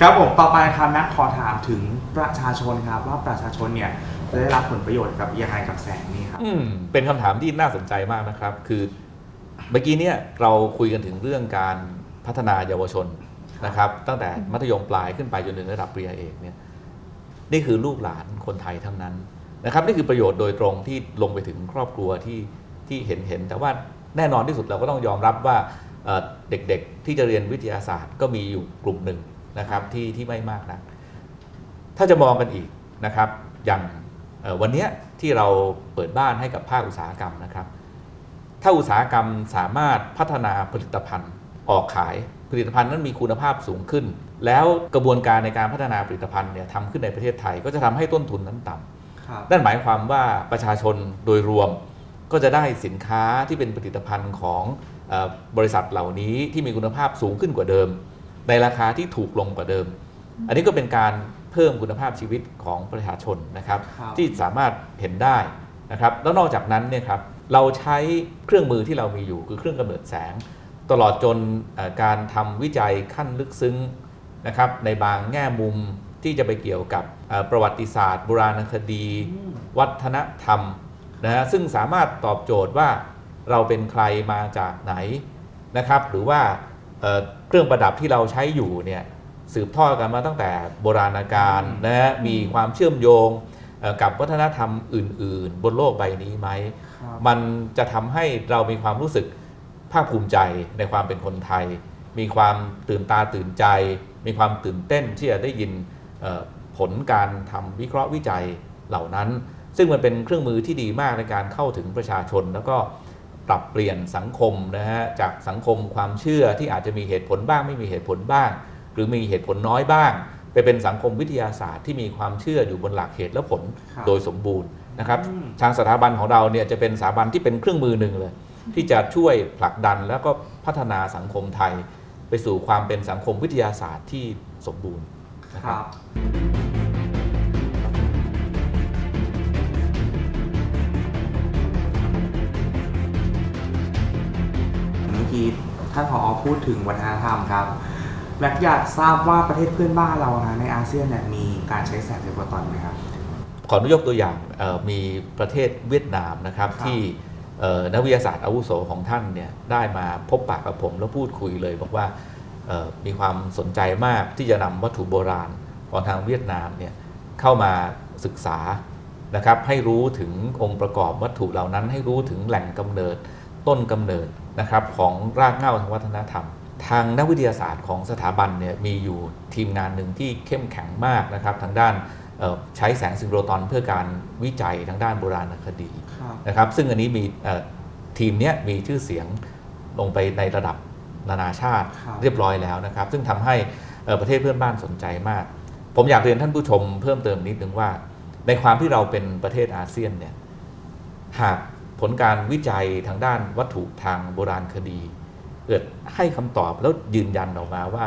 ครับผมต่อไปครับนักขอถามถึงประชาชนครับ ว่าประชาชนเนี่ยจะได้รับผลประโยชน์กับยังไงกับแสงนี้ครับ อืมเป็นคำถามที่น่าสนใจมากนะครับ คือเมื่อกี้เนี่ยเราคุยกันถึงเรื่องการพัฒนาเยาวชนนะครับ ตั้งแต่มัธยมปลายขึ้นไปจนถึงระดับปริญญาเอกเนี่ยนี่คือลูกหลานคนไทยทั้งนั้นนะครับนี่คือประโยชน์โดยตรงที่ลงไปถึงครอบครัวที่ที่เห็นเห็น แต่ว่าแน่นอนที่สุดเราก็ต้องยอมรับว่าเอ่อเด็กๆที่จะเรียนวิทยาศาสตร์ก็มีอยู่กลุ่มหนึ่ง นะครับที่ที่ไม่มากนัก ถ้าจะมองกันอีกนะครับ อย่างเอ่อวันเนี้ยที่เราเปิดบ้านให้กับภาคอุตสาหกรรมนะครับ ถ้าอุตสาหกรรมสามารถพัฒนาผลิตภัณฑ์ออกขายผลิตภัณฑ์นั้นมีคุณภาพสูงขึ้น แล้วกระบวนการในการพัฒนาผลิตภัณฑ์เนี่ยทำขึ้นในประเทศไทยก็จะทำให้ต้นทุนนั้นต่ำครับนั่นหมายความว่าประชาชนโดยรวมก็จะได้สินค้าที่เป็นผลิตภัณฑ์ของเออบริษัทเหล่านี้ที่มีคุณภาพสูงขึ้นกว่าเดิม ในราคาที่ถูกลงกว่าเดิม อันนี้ก็เป็นการเพิ่มคุณภาพชีวิตของประชาชนนะครับครับที่สามารถเห็นได้นะครับ แล้วนอกจากนั้นเนี่ยครับเราใช้เครื่องมือที่เรามีอยู่คือเครื่องกำเนิดแสง ตลอดจนเอ่อการทำวิจัยขั้นลึกซึ้งนะครับในบางแง่มุมที่จะไปเกี่ยวกับเอ่อประวัติศาสตร์โบราณคดี วัฒนธรรมนะฮะซึ่งสามารถตอบโจทย์ว่าเราเป็นใครมาจากไหนนะครับ หรือว่า เอ่อเครื่องประดับที่เราใช้อยู่เนี่ยสืบทอดกันมาตั้งแต่โบราณกาลนะฮะมีความเชื่อมโยงเอ่อกับวัฒนธรรมอื่น ๆ บนโลกใบนี้ไหมครับมันจะทำให้เรามีความรู้สึกภาคภูมิใจในความเป็นคนไทย มีความตื่นตาตื่นใจ มีความตื่นเต้นที่จะได้ยินเอ่อผลการทำวิเคราะห์วิจัยเหล่านั้น ซึ่งมันเป็นเครื่องมือที่ดีมากในการเข้าถึงประชาชน แล้วก็ ปรับเปลี่ยนสังคมนะฮะจากสังคมความเชื่อที่อาจจะมีเหตุผลบ้าง ไม่มีเหตุผลบ้าง หรือมีเหตุผลน้อยบ้าง ไปเป็นสังคมวิทยาศาสตร์ที่มีความเชื่ออยู่บนหลักเหตุและผลครับโดยสมบูรณ์นะครับอืมทางสถาบันของเราเนี่ยจะเป็นสถาบันที่เป็นเครื่องมือหนึ่งเลย ที่จะช่วยผลักดันแล้วก็พัฒนาสังคมไทย ไปสู่ความเป็นสังคมวิทยาศาสตร์ที่สมบูรณ์นะคครัรับ ท่านผอพูดถึงวัฒนธรรมครับแบล็กอยากทราบว่าประเทศเพื่อนบ้านเรานะในอาเซียนเนี่ยมีการใช้แสงเซลล์โฟตอนไหมครับ ขออนุยกตัวอย่างเอ่อมีประเทศเวียดนามนะครับครับที่เอ่อนักวิทยาศาสตร์อาวุโสของท่านเนี่ยได้มาพบปะกับผมแล้วพูดคุยเลยบอกว่าเอ่อมีความสนใจมากที่จะนำวัตถุโบราณของทางเวียดนามเนี่ยเข้ามาศึกษานะครับให้รู้ถึงองค์ประกอบวัตถุเหล่านั้น ให้รู้ถึงแหล่งกำเนิด ต้นกำเนิดนะครับของรากเหง้าทางวัฒนธรรม ทางนักวิทยาศาสตร์ของสถาบันเนี่ยมีอยู่ทีมงานหนึ่งที่เข้มแข็งมากนะครับทางด้านเอ่อใช้แสงซิงโครตอนเพื่อการวิจัยทางด้านโบราณคดีครับนะครับซึ่งอันนี้มีเอ่อทีมเนี้ยมีชื่อเสียงลงไปในระดับนานาชาติครับเรียบร้อยแล้วนะครับ ซึ่งทำให้เอ่อประเทศเพื่อนบ้านสนใจมาก ผมอยากเรียนท่านผู้ชมเพิ่มเติมนิดนึงว่า ในความที่เราเป็นประเทศอาเซียนเนี่ยหากผ ลการวิจัยทางด้านวัตถุทางโบราณคดี เกิดให้คำตอบแล้วยืนยันออกมาว่า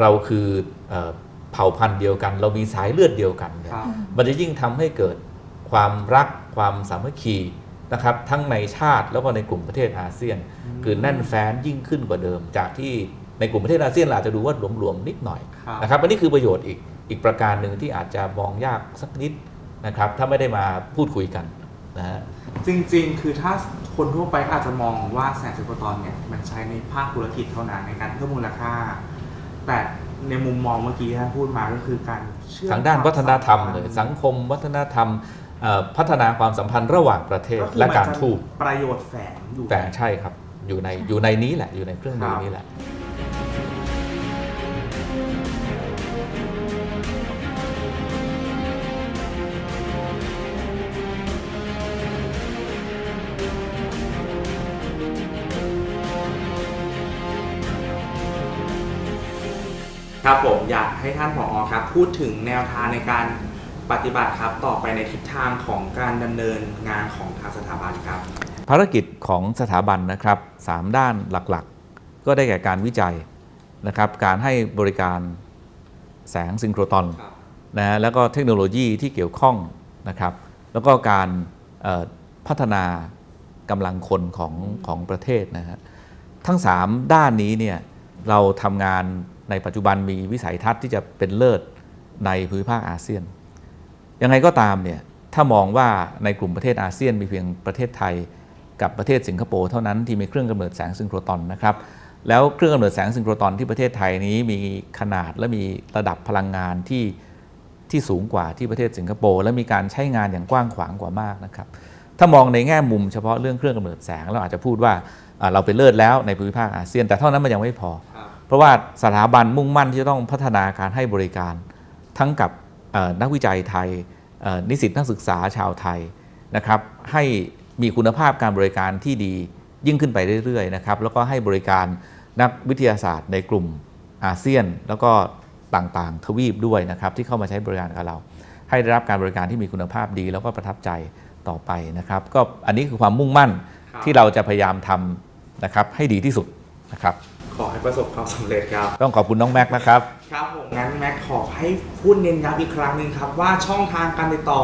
เราคือเอ่อเผ่าพันธุ์เดียวกัน เรามีสายเลือดเดียวกันเนี่ยครับมันจะยิ่งทำให้เกิดความรักความสามัคคีนะครับทั้งในชาติแล้วก็ในกลุ่มประเทศอาเซียน คือแน่นแฟ้นยิ่งขึ้นกว่าเดิม จากที่ในกลุ่มประเทศอาเซียนเราอาจจะดูว่าหลวมๆนิดหน่อยครับนะครับอันนี้คือประโยชน์อีกอีกประการหนึ่งที่อาจจะมองยากสักนิดนะครับ ถ้าไม่ได้มาพูดคุยกันนะฮะ จริงๆ คือถ้าคนทั่วไปก็อาจจะมองว่าแสงเซลล์โฟตอนเนี่ยมันใช้ในภาคธุรกิจเท่านั้นในการเพิ่มมูลค่า แต่ในมุมมองเมื่อกี้ที่ท่านพูดมาก็คือการเชื่อมทางด้านวัฒนธรรมเลยควาสังคมวัฒนธรรมเอ่อพัฒนาความสัมพันธ์ระหว่างประเทศก็คือและมันการจะทูตประโยชน์แฝงอยู่แต่ใช่ครับอยู่ในอยู่ในนี้แหละอยู่ในเครื่องมือนี้แหละ ครับผมอยากให้ท่านผอครับ พูดถึงแนวทางในการปฏิบัติครับ ต่อไปในทิศทางของการดำเนินงานของทางสถาบันครับ ภารกิจของสถาบันนะครับสามด้านหลักๆ ก็ได้แก่การวิจัยนะครับ การให้บริการแสงซิงโครตอนครับนะฮะแล้วก็เทคโนโลยีที่เกี่ยวข้องนะครับ แล้วก็การเอ่อพัฒนากำลังคนของของประเทศนะฮะทั้ง 3 ด้านนี้เนี่ยเราทำงาน ในปัจจุบันมีวิสัยทัศน์ที่จะเป็นเลิศในภูมิภาคอาเซียน ยังไงก็ตามเนี่ยถ้ามองว่าในกลุ่มประเทศอาเซียนมีเพียงประเทศไทยกับประเทศสิงคโปร์เท่านั้นที่มีเครื่องกำเนิดแสงซิงโครตอนนะครับแล้วเครื่องกำเนิดแสงซิงโครตอนที่ประเทศไทยนี้มีขนาดและมีระดับพลังงานที่ที่สูงกว่าที่ประเทศสิงคโปร์และมีการใช้งานอย่างกว้างขวางกว่ามากนะครับถ้ามองในแง่มุมเฉพาะเรื่องเครื่องกำเนิดแสงเราอาจจะพูดว่าเราเป็นเลิศแล้วในภูมิภาคอาเซียน แต่เท่านั้นมันยังไม่พอ เพราะว่าสถาบันมุ่งมั่นที่จะต้องพัฒนาการให้บริการ ทั้งกับเอ่อนักวิจัยไทยเอ่อนิสิตนักศึกษาชาวไทยนะครับให้มีคุณภาพการบริการที่ดียิ่งขึ้นไปเรื่อยๆนะครับแล้วก็ให้บริการนักวิทยาศาสตร์ในกลุ่มอาเซียน แล้วก็ต่างๆ ทวีปด้วยนะครับที่เข้ามาใช้บริการกับเรา ให้ได้รับการบริการที่มีคุณภาพดี แล้วก็ประทับใจต่อไปนะครับก็อันนี้คือความมุ่งมั่นครับที่เราจะพยายามทำนะครับให้ดีที่สุดนะครับ ขอให้ประสบความสำเร็จครับ ต้องขอบคุณน้องแม็กซ์นะครับ ครับผมงั้นแม็กขอให้พูดเน้นย้ำอีกครั้งหนึ่งครับว่าช่องทางการติดต่อ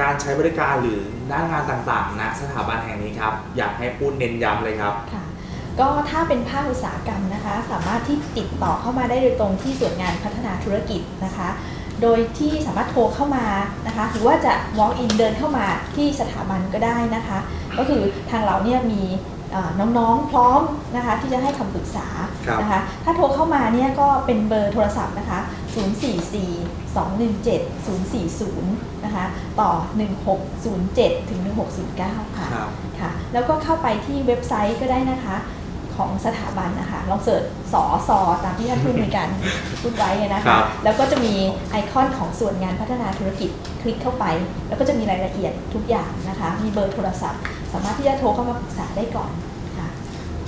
การใช้บริการหรือด้านงานต่างๆณสถาบันแห่งนี้ครับ อยากให้พูดเน้นย้ำเลยครับ ค่ะก็ถ้าเป็นภาคอุตสาหกรรมนะคะ สามารถที่ติดต่อเข้ามาได้โดยตรงที่ส่วนงานพัฒนาธุรกิจนะคะ โดยที่สามารถโทรเข้ามานะคะ หรือว่าจะ walk in เดินเข้ามาที่สถาบันก็ได้นะคะ ก็คือทางเราเนี่ยมีเอ่อ น้องๆ พร้อมนะคะที่จะให้คำปรึกษาครับนะคะ ถ้าโทรเข้ามาเนี่ยก็เป็นเบอร์โทรศัพท์นะคะ 044 217 040 นะคะ ต่อ 1607 ถึง 1609 ค่ะครับค่ะ แล้วก็เข้าไปที่เว็บไซต์ก็ได้นะคะของสถาบันนะคะลองเสิร์ชสอสอตามที่ท่านผู้อำนวยการพูดไว้นะครัคะบแล้วก็จะมีไอคอนของส่วนงานพัฒนาธุรกิจคลิกเข้าไป แล้วก็จะมีรายละเอียดทุกอย่างนะคะ มีเบอร์โทรศัพท์ สามารถที่จะโทรเข้ามาปรึกษาได้ก่อนค่ะ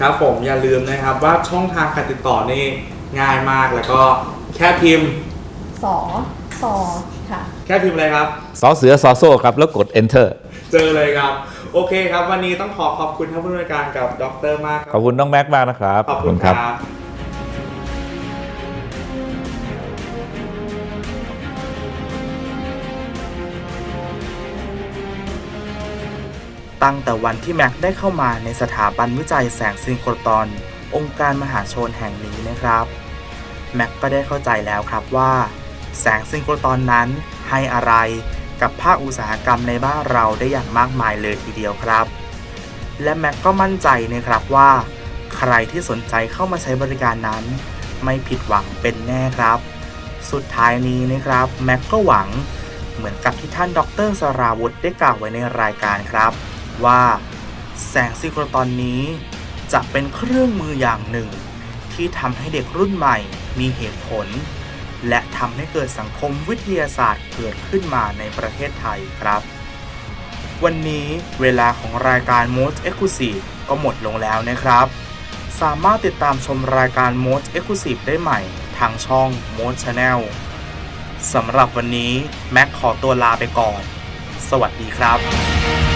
ครับผมอย่าลืมนะครับว่าช่องทางการติดต่อนี่ง่ายมากแล้วก็แค่พิมพ์ สอสอค่ะ แค่พิมพ์อะไรครับ สอเสือสอโซ่ครับ แล้วกด enter เจอเลยครับ โอเคครับ วันนี้ต้องขอขอบคุณท่านผู้บริการกับดรมากคขรัอบคุณน้องแม็กซ์มากนะครับ ขอบคุณครับ ตั้งแต่วันที่แม็กได้เข้ามาในสถาบันวิจัยแสงซิงโครตอน องค์การมหาชนแห่งนี้นะครับ แม็กก็ได้เข้าใจแล้วครับว่า แสงซิงโครตอนนั้นให้อะไรกับภาคอุตสาหกรรมในบ้านเราได้อย่างมากมายเลยทีเดียวครับ และแม็กก็มั่นใจนะครับว่า ใครที่สนใจเข้ามาใช้บริการนั้น ไม่ผิดหวังเป็นแน่ครับ สุดท้ายนี้นะครับแม็กก็หวังเหมือนกับที่ท่านดรสราวุธได้กล่าวไว้ในรายการครับ ว่าแสงซิโครตอนนี้จะเป็นเครื่องมืออย่างหนึ่ง ที่ทำให้เด็กรุ่นใหม่มีเหตุผล และทำให้เกิดสังคมวิทยาศาสตร์เกิดขึ้นมาในประเทศไทยครับ วันนี้เวลาของรายการ Most Exclusive ก็หมดลงแล้วนะครับ สามารถติดตามชมรายการ Most Exclusive ได้ใหม่ทางช่อง Most Channel สำหรับวันนี้ แม็กขอตัวลาไปก่อน สวัสดีครับ